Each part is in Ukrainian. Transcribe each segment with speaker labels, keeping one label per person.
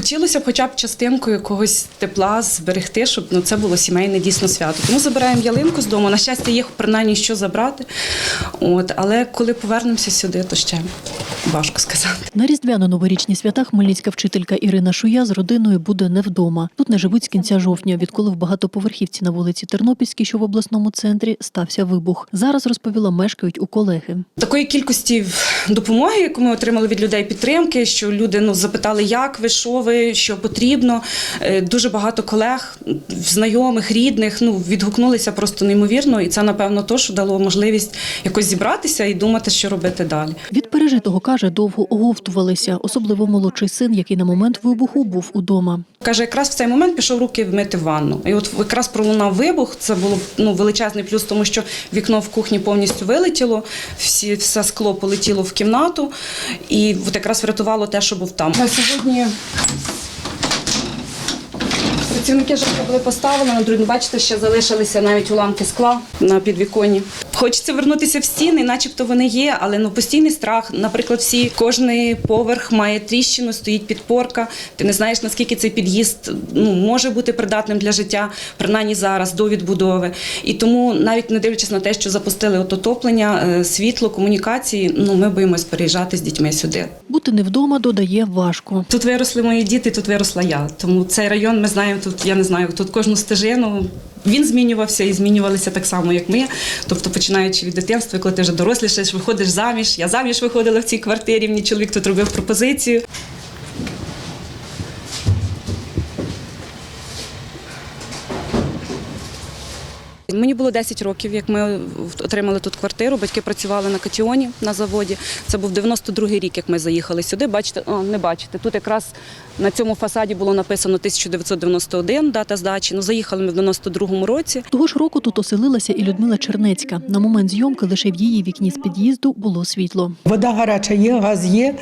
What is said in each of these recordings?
Speaker 1: Хотілося б хоча б частинку якогось тепла зберегти, щоб ну, це було сімейне дійсно свято. Тому забираємо ялинку з дому. На щастя, є принаймні що забрати. От, але коли повернемося сюди, то ще важко сказати.
Speaker 2: На різдвяно-новорічні свята хмельницька вчителька Ірина Шуя з родиною буде не вдома. Тут не живуть з кінця жовтня, відколи в багатоповерхівці на вулиці Тернопільській, що в обласному центрі, стався вибух. Зараз розповіла, мешкають у колеги.
Speaker 1: Такої кількості допомоги, яку ми отримали від людей підтримки, що люди ну запитали, як ви, що ви, що потрібно. Е, Дуже багато колег, знайомих, рідних ну відгукнулися просто неймовірно, і це напевно то, що дало можливість якось зібратися і думати, що робити далі.
Speaker 2: Від пережитого каже, довго оговтувалися, особливо молодший син, який на момент вибуху був удома.
Speaker 1: Каже, якраз в цей момент пішов руки вмити ванну. І от якраз пролунав вибух. Це було ну величезний плюс, тому що вікно в кухні повністю вилетіло, всі все скло полетіло в кімнату, і от якраз врятувало те, що був там. На сьогодні працівники житла були поставлені, на другий, бачите, ще залишилися навіть уламки скла на підвіконні. Хочеться вернутися в стіни, начебто вони є, але ну постійний страх. Наприклад, всі кожний поверх має тріщину, стоїть підпорка. Ти не знаєш наскільки цей під'їзд ну може бути придатним для життя, принаймні зараз до відбудови. І тому, навіть не дивлячись на те, що запустили от отоплення, е, світло, комунікації, ну ми боїмось переїжджати з дітьми сюди.
Speaker 2: Бути не вдома, додає, важко.
Speaker 1: Тут виросли мої діти, тут виросла я. Тому цей район ми знаємо тут. Я не знаю, тут кожну стежину. Він змінювався і змінювалися так само, як ми. Тобто, починаючи від дитинства, коли ти вже дорослішаєш, виходиш заміж. Я заміж виходила в цій квартирі. Мені чоловік тут робив пропозицію. Мені було 10 років, як ми отримали тут квартиру. Батьки працювали на Катіоні на заводі. Це був 92-й рік, як ми заїхали сюди. Бачите, о, не бачите. Тут якраз на цьому фасаді було написано 1991, дата здачі. Ну, заїхали ми в 92-му році.
Speaker 2: Того ж року тут оселилася і Людмила Чернецька. На момент зйомки лише в її вікні з під'їзду було світло.
Speaker 3: Вода гаряча є, газ є,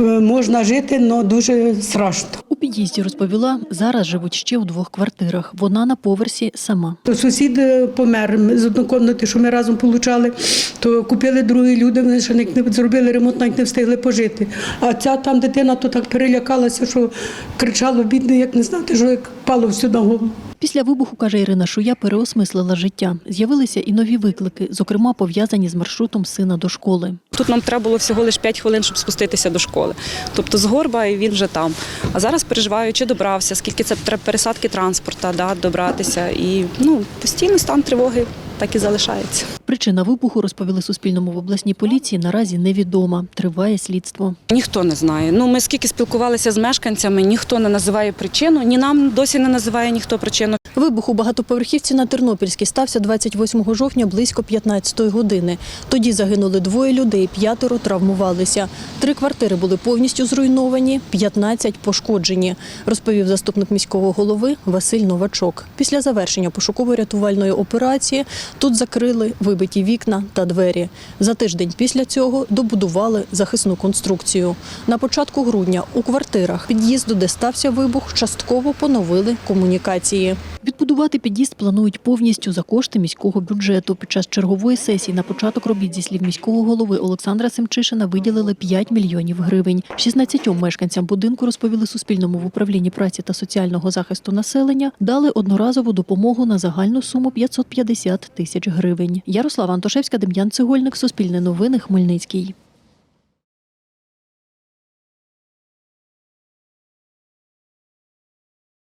Speaker 3: е, можна жити, але дуже страшно.
Speaker 2: Під'їзді розповіла, зараз живуть ще у двох квартирах. Вона на поверсі сама.
Speaker 3: То сусід е, помер з однокомнати, що ми разом получали, то купили другі люди, вони ще не зробили ремонт, навіть не встигли пожити. А ця там дитина то так перелякалася, що кричала бідне, як не знати, що як пало всю на голову.
Speaker 2: Після вибуху, каже Ірина Шуя, переосмислила життя. З'явилися і нові виклики, зокрема пов'язані з маршрутом сина до школи.
Speaker 1: Тут нам треба було всього лише 5 хвилин, щоб спуститися до школи. Тобто з горба і він вже там. А зараз переживаю, чи добрався, скільки це треба пересадки транспорта, да, добратися. І ну, постійний стан тривоги так і залишається.
Speaker 2: Причина вибуху, розповіли Суспільному в обласній поліції, наразі невідома. Триває слідство.
Speaker 1: Ніхто не знає. Ну, ми скільки спілкувалися з мешканцями, ніхто не називає причину, ні нам досі не називає ніхто причину.
Speaker 2: Вибух у багатоповерхівці на Тернопільській стався 28 жовтня близько 15-ї години. Тоді загинули двоє людей, п'ятеро травмувалися. Три квартири були повністю зруйновані, 15 пошкоджені, розповів заступник міського голови Василь Новачок. Після завершення пошуково-рятувальної операції тут закрили вибиті вікна та двері. За тиждень після цього добудували захисну конструкцію. На початку грудня у квартирах під'їзду, де стався вибух, частково поновили комунікації. Відбудувати під'їзд планують повністю за кошти міського бюджету. Під час чергової сесії на початок робіт зі слів міського голови Олександра Семчишина виділили 5 мільйонів гривень. 16 мешканцям будинку розповіли Суспільному в управлінні праці та соціального захисту населення. Дали одноразову допомогу на загальну суму 550 тисяч гривень. Ярослава Антошевська, Дем'ян Цегольник, Суспільне новини, Хмельницький.